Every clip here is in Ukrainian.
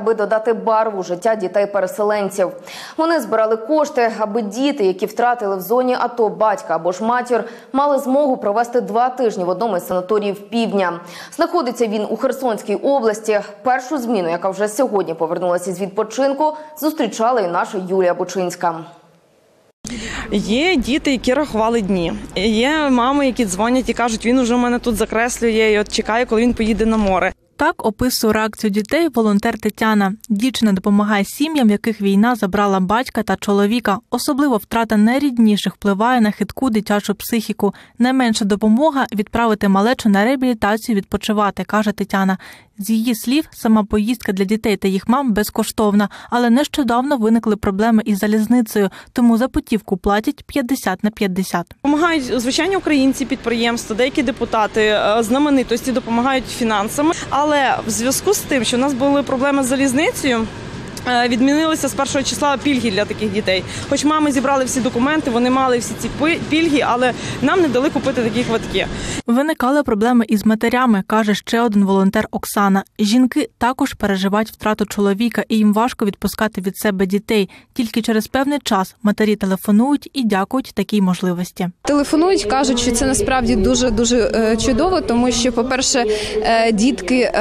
аби додати барву життя дітей-переселенців. Вони збирали кошти, аби діти, які втратили в зоні АТО батька або ж матір, мали змогу провести два тижні в одному із санаторіїв півдня. Знаходиться він у Херсонській області. Першу зміну, яка вже сьогодні повернулася з відпочинку, зустрічала і наша Юлія Бучинська. Є діти, які рахували дні. Є мами, які дзвонять і кажуть, він уже мене тут закреслює і от чекає, коли він поїде на море. Так описує реакцію дітей волонтер Тетяна. Дівчина допомагає сім'ям, в яких війна забрала батька та чоловіка. Особливо втрата найрідніших впливає на хитку дитячу психіку. Найменша допомога відправити малечу на реабілітацію відпочивати, каже Тетяна. З її слів, сама поїздка для дітей та їх мам безкоштовна, але нещодавно виникли проблеми із залізницею, тому за путівку платять 50 на 50. Помагають звичайні українці, підприємства, деякі депутати, е, знаменитості допомагають фінансами. Але в зв'язку з тим, що в нас були проблеми з залізницею. Е, Відмінилися з першого числа пільги для таких дітей. Хоч мами зібрали всі документи, вони мали всі ці пільги, але нам не дали купити такі квитки. Виникали проблеми із матерями, каже ще один волонтер Оксана. Жінки також переживають втрату чоловіка, і їм важко відпускати від себе дітей. Тільки через певний час матері телефонують і дякують такій можливості. Телефонують, кажуть, що це насправді дуже дуже е, чудово, тому що, по-перше, е, дітки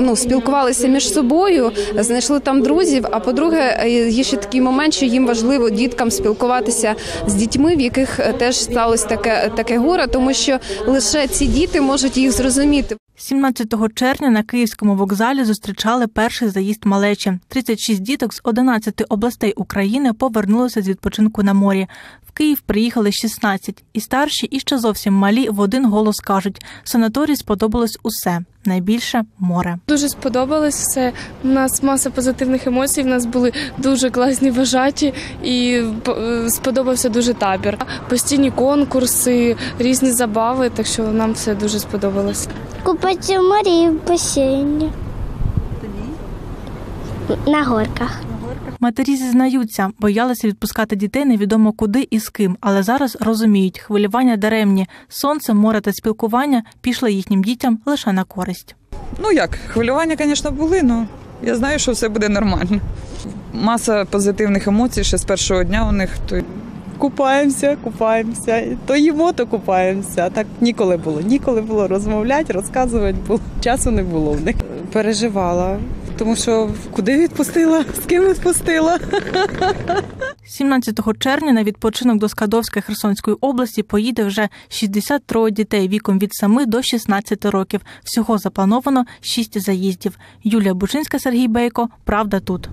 ну, спілкувалися між собою, знайшли там друзів. А по-друге, е, є ще такий момент, що їм важливо діткам спілкуватися з дітьми, в яких е, теж сталося таке таке горе, тому що лише ці діти можуть їх зрозуміти. 17 червня на київському вокзалі зустрічали перший заїзд малечі. 36 діток з 11 областей України повернулися з відпочинку на морі. Київ приїхали 16. І старші, і ще зовсім малі в один голос кажуть: санаторії сподобалось усе. Найбільше море. Дуже сподобалось все. У нас маса позитивних емоцій. У нас були дуже класні вважаті і е, сподобався дуже табір. Постійні конкурси, різні забави. Так що нам все дуже сподобалось. Купатися в морі і в басейні. На горках. Матері зізнаються, боялися відпускати дітей невідомо куди і з ким, але зараз розуміють, хвилювання даремні. Сонце, море та спілкування пішли їхнім дітям лише на користь. Ну як, хвилювання, звісно, були, але я знаю, що все буде нормально. Маса позитивних емоцій ще з першого дня у них. То Купаємося, купаємося. То їмо, то купаємося. Так ніколи було. Ніколи було розмовляти, розказувати, бо часу не було в них. Переживала, тому що куди відпустила, з ким відпустила. 17 червня на відпочинок до Скадовська Херсонської області поїде вже 63 дітей віком від 7 до 16 років. Всього заплановано 6 заїздів. Юлія Бучинська, Сергій Бейко. Правда тут.